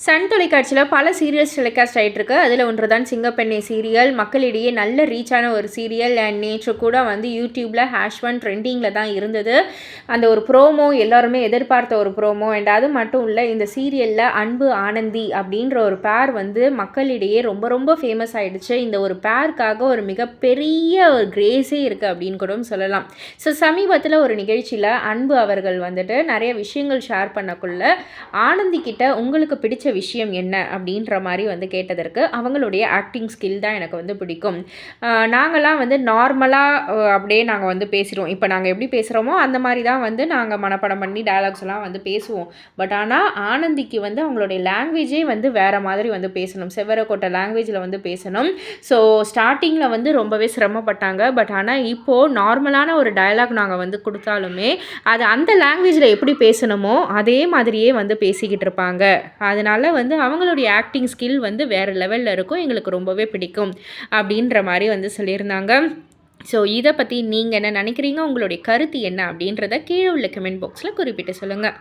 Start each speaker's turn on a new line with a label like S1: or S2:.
S1: Sun தொலைக்காட்சியில் பல serials telecast ஆகிட்டு அதில் ஒன்று தான் சிங்கப்பெண்ணை சீரியல் மக்களிடையே நல்ல ரீச்சான ஒரு சீரியல் அண்ட் நேற்று கூட வந்து யூடியூப்பில் ஹேஷ் ஒன் ட்ரெண்டிங்கில் தான் இருந்தது. அந்த ஒரு ப்ரோமோ எல்லாருமே எதிர்பார்த்த ஒரு ப்ரோமோ அண்ட் அது மட்டும் இல்லை இந்த சீரியலில் அன்பு ஆனந்தி அப்படின்ற ஒரு பேர் வந்து மக்களிடையே ரொம்ப ரொம்ப ஃபேமஸ் ஆகிடுச்சு இந்த ஒரு பேருக்காக ஒரு மிகப்பெரிய ஒரு கிரேஸே இருக்குது அப்படின்னு கூட சொல்லலாம். ஸோ சமீபத்தில் ஒரு நிகழ்ச்சியில் அன்பு அவர்கள் வந்துட்டு நிறைய விஷயங்கள் ஷேர் பண்ணக்குள்ள ஆனந்தி கிட்ட உங்களுக்கு பிடிச்ச விஷயம் என்ன அப்படின்ற மாதிரி வந்து கேட்டதற்கு அவங்களுடைய ஆக்டிங் ஸ்கில் தான் எனக்கு வந்து பிடிக்கும். நாங்களாம் வந்து நார்மலாக அப்படியே நாங்கள் வந்து பேசிடுவோம். இப்போ நாங்கள் எப்படி பேசுகிறோமோ அந்த மாதிரி தான் வந்து நாங்கள் மனப்படம் பண்ணி டயலாக்ஸ் எல்லாம் வந்து பேசுவோம். பட் ஆனால் ஆனந்திக்கு வந்து அவங்களுடைய லாங்குவேஜே வந்து வேறு மாதிரி வந்து பேசணும். செவ்வரக்கோட்டை லாங்குவேஜில் வந்து பேசணும். ஸோ ஸ்டார்டிங்கில் வந்து ரொம்பவே சிரமப்பட்டாங்க. பட் ஆனால் இப்போது நார்மலான ஒரு டயலாக் நாங்கள் வந்து கொடுத்தாலுமே அது அந்த லாங்குவேஜில் எப்படி பேசணுமோ அதே மாதிரியே வந்து பேசிக்கிட்டு இருப்பாங்க. அதனால் அதனால் வந்து அவங்களுடைய ஆக்டிங் ஸ்கில் வந்து வேறு லெவலில் இருக்கும். எங்களுக்கு ரொம்பவே பிடிக்கும் அப்படின்ற மாதிரி வந்து சொல்லியிருந்தாங்க. ஸோ இதை பற்றி நீங்கள் என்ன நினைக்கிறீங்க? உங்களுடைய கருத்து என்ன அப்படின்றத கீழே உள்ள கமெண்ட் பாக்ஸில் குறிப்பிட்டு சொல்லுங்கள்